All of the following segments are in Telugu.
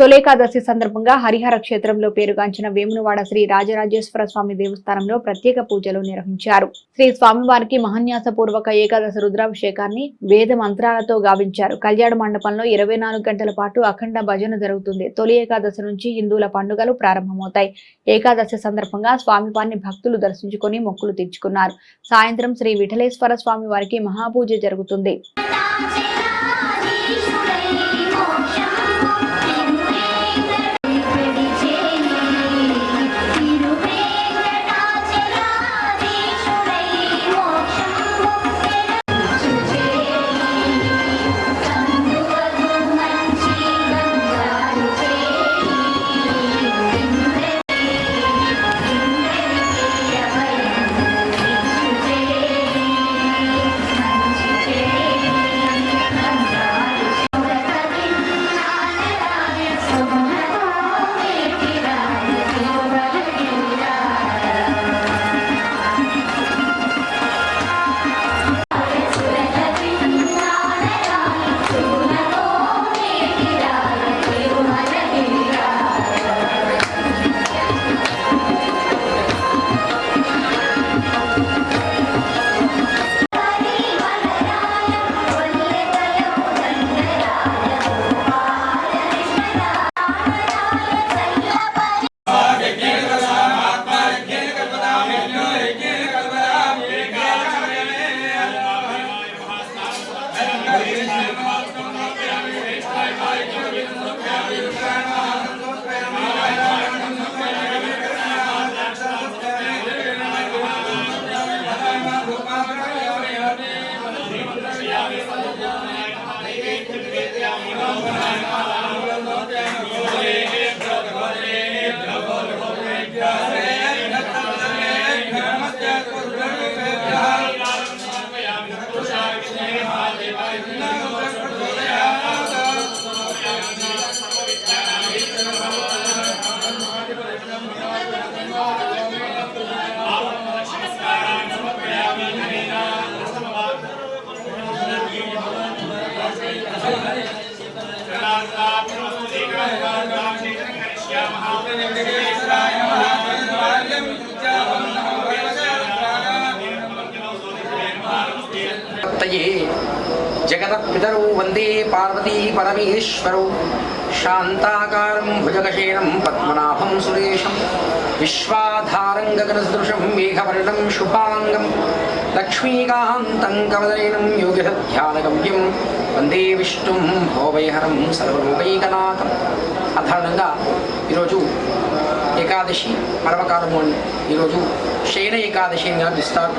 తొలేకాదశి సందర్భంగా హరిహర క్షేత్రంలో పేరుగాంచిన వేమునవాడ శ్రీ రాజరాజేశ్వర స్వామి దేవస్థానంలో ప్రత్యేక పూజలు నిర్వహించారు. శ్రీ స్వామివారికి మహాన్యాసపూర్వక ఏకాదశి రుద్రాభిషేకాన్ని వేద మంత్రాలతో గావించారు. కళ్యాణ మండపంలో ఇరవై నాలుగు గంటల పాటు అఖండ భజన జరుగుతుంది. తొలి ఏకాదశి నుంచి హిందువుల పండుగలు ప్రారంభమవుతాయి. ఏకాదశి సందర్భంగా స్వామివారిని భక్తులు దర్శించుకొని మొక్కులు తీర్చుకున్నారు. సాయంత్రం శ్రీ విఠలేశ్వర స్వామి వారికి మహాపూజ జరుగుతుంది. జగత్పితరౌ వందే పార్వతీ పరమేశ్వరౌ శాంతాకారం భుజగశేనం పద్మనాభం సురేశం విశ్వాధారం గగనసదృశం మేఘవర్ణం శుభాంగం లక్ష్మీకాంతం కవదయనం యోగిధ్యానగవ్యం వందే విష్ణుం భోవైహరం సర్వలోకైకనాథం సాధారణంగా ఈరోజు ఏకాదశి పర్వకాలము అని ఈరోజు శయన ఏకాదశి అని పిలుస్తారు.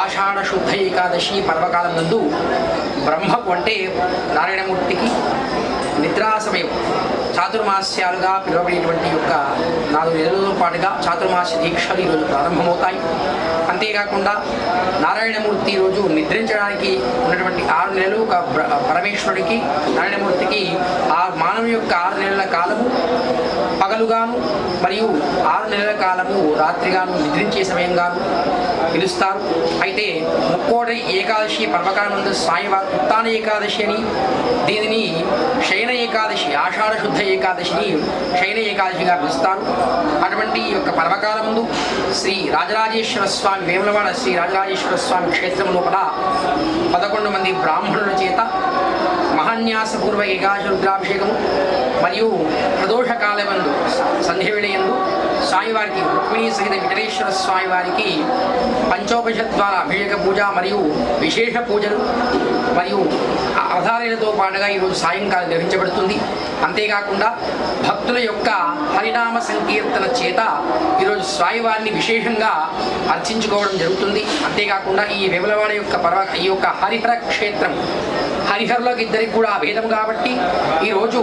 ఆషాఢ శుద్ధ ఏకాదశి పర్వకాలం నందు బ్రహ్మకు అంటే నారాయణమూర్తికి నిద్రా సమయం చాతుర్మాస్యాలుగా పిలువబడేటువంటి యొక్క నాలుగు నెలల పాటుగా చాతుర్మాస్య దీక్షలు ఈరోజు ప్రారంభమవుతాయి. అంతేకాకుండా నారాయణమూర్తి రోజు నిద్రించడానికి ఉన్నటువంటి ఆరు నెలలు ఒక బ్ర- పరమేశ్వరుడికి నారాయణమూర్తికి ఆ మానవ యొక్క ఆరు నెలల కాలము పగలుగాను మరియు ఆరు నెలల కాలము రాత్రిగాను నిద్రించే సమయంగాను పిలుస్తారు. అయితే ముక్కోటి ఏకాదశి పర్వకాలముందు స్వామివారు ఉత్తాన ఏకాదశి అని దీనిని శయన ఏకాదశి ఆషాఢ శుద్ధ ఏకాదశిని శయన ఏకాదశిగా పిలుస్తారు. అటువంటి ఈ యొక్క పర్వకాల ముందు శ్రీ రాజరాజేశ్వర స్వామి వేములవాడ శ్రీ రాజరాజేశ్వర స్వామి క్షేత్రం లోపల పదకొండు మంది బ్రాహ్మణుల చేత మహాన్యాసపూర్వ ఏకాదశి మరియు ప్రదోష కాలమందు సంధ్య వేళయందు స్వామివారికి రుక్మిణీ సహిత వెంకటేశ్వర స్వామివారికి పంచోపనిషత్ ద్వారా అభిషేక పూజ మరియు విశేష పూజలు మరియు అవధారణతో పాటుగా ఈరోజు సాయంకాలం నిర్వహించబడుతుంది అంతేకాకుండా భక్తుల యొక్క హరినామ సంకీర్తన చేత ఈరోజు స్వామివారిని విశేషంగా అర్చించుకోవడం జరుగుతుంది. అంతేకాకుండా ఈ వెములవాడ యొక్క పర్వ ఈ యొక్క హరిహర క్షేత్రం హరిహరులకు ఇద్దరికి కూడా భేదం కాబట్టి ఈరోజు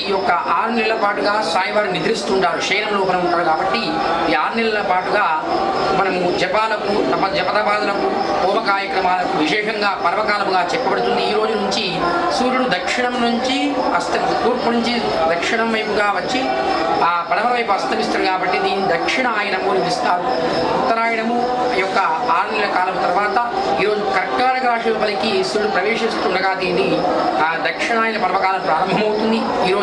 ఈ యొక్క ఆరు నెలల పాటుగా సాయివారు నిద్రిస్తుంటారు శయనం లోపల ఉంటారు కాబట్టి ఈ ఆరు నెలల పాటుగా మనము జపాలకు తప జపతపాదులకు హోమ కార్యక్రమాలకు విశేషంగా పర్వకాలముగా చెప్పబడుతుంది. ఈ రోజు నుంచి సూర్యుడు దక్షిణం నుంచి అస్త తూర్పు నుంచి దక్షిణం వైపుగా వచ్చి ఆ పడమర వైపు అస్తమిస్తారు కాబట్టి దీన్ని దక్షిణాయనము అని పిలుస్తారు. ఉత్తరాయణము యొక్క ఆరు నెలల కాలం తర్వాత ఈరోజు కర్కాటక రాశి లోపలికి సూర్యుడు ప్రవేశిస్తుండగా దీన్ని దక్షిణాయన పర్వకాలం ప్రారంభమవుతుంది. ఈరోజు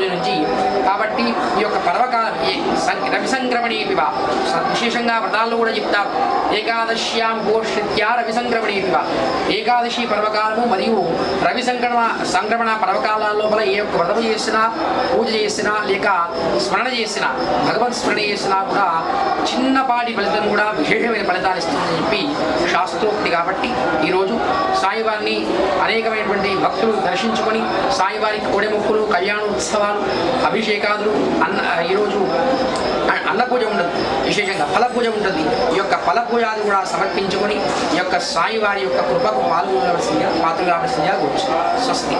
ఈ యొక్క పర్వకాలం ఈ రవి సంక్రమణి పివ విశేషంగా వ్రతాల్లో కూడా చెప్తారు. ఏకాదశ్యాం పోషిత్య రవి సంక్రమణి పివ ఏకాదశి పర్వకాలము మరియు రవి సంక్రమణ సంక్రమణ పర్వకాల లోపల ఏ యొక్క వ్రతం చేసినా పూజ చేసినా లేక స్మరణ చేసినా భగవత్ స్మరణ చేసినా కూడా చిన్నపాటి ఫలితం కూడా విశేషమైన ఫలితాలు ఇస్తుందని చెప్పి శాస్త్రోక్తి కాబట్టి ఈరోజు సాయివారిని అనేకమైనటువంటి భక్తులు దర్శించుకొని సాయివారికి కోడెముక్కులు కళ్యాణోత్సవాలు అభిషేకాదులు అన్న ఈరోజు అన్న పూజ ఉండదు విశేషంగా ఫల పూజ ఉంటుంది ఈ యొక్క ఫల పూజాది కూడా సమర్పించుకొని ఈ యొక్క సాయివారి యొక్క కృపకు పాల్గొనవలసిందిగా పాత్ర కావలసిందిగా స్వస్తి.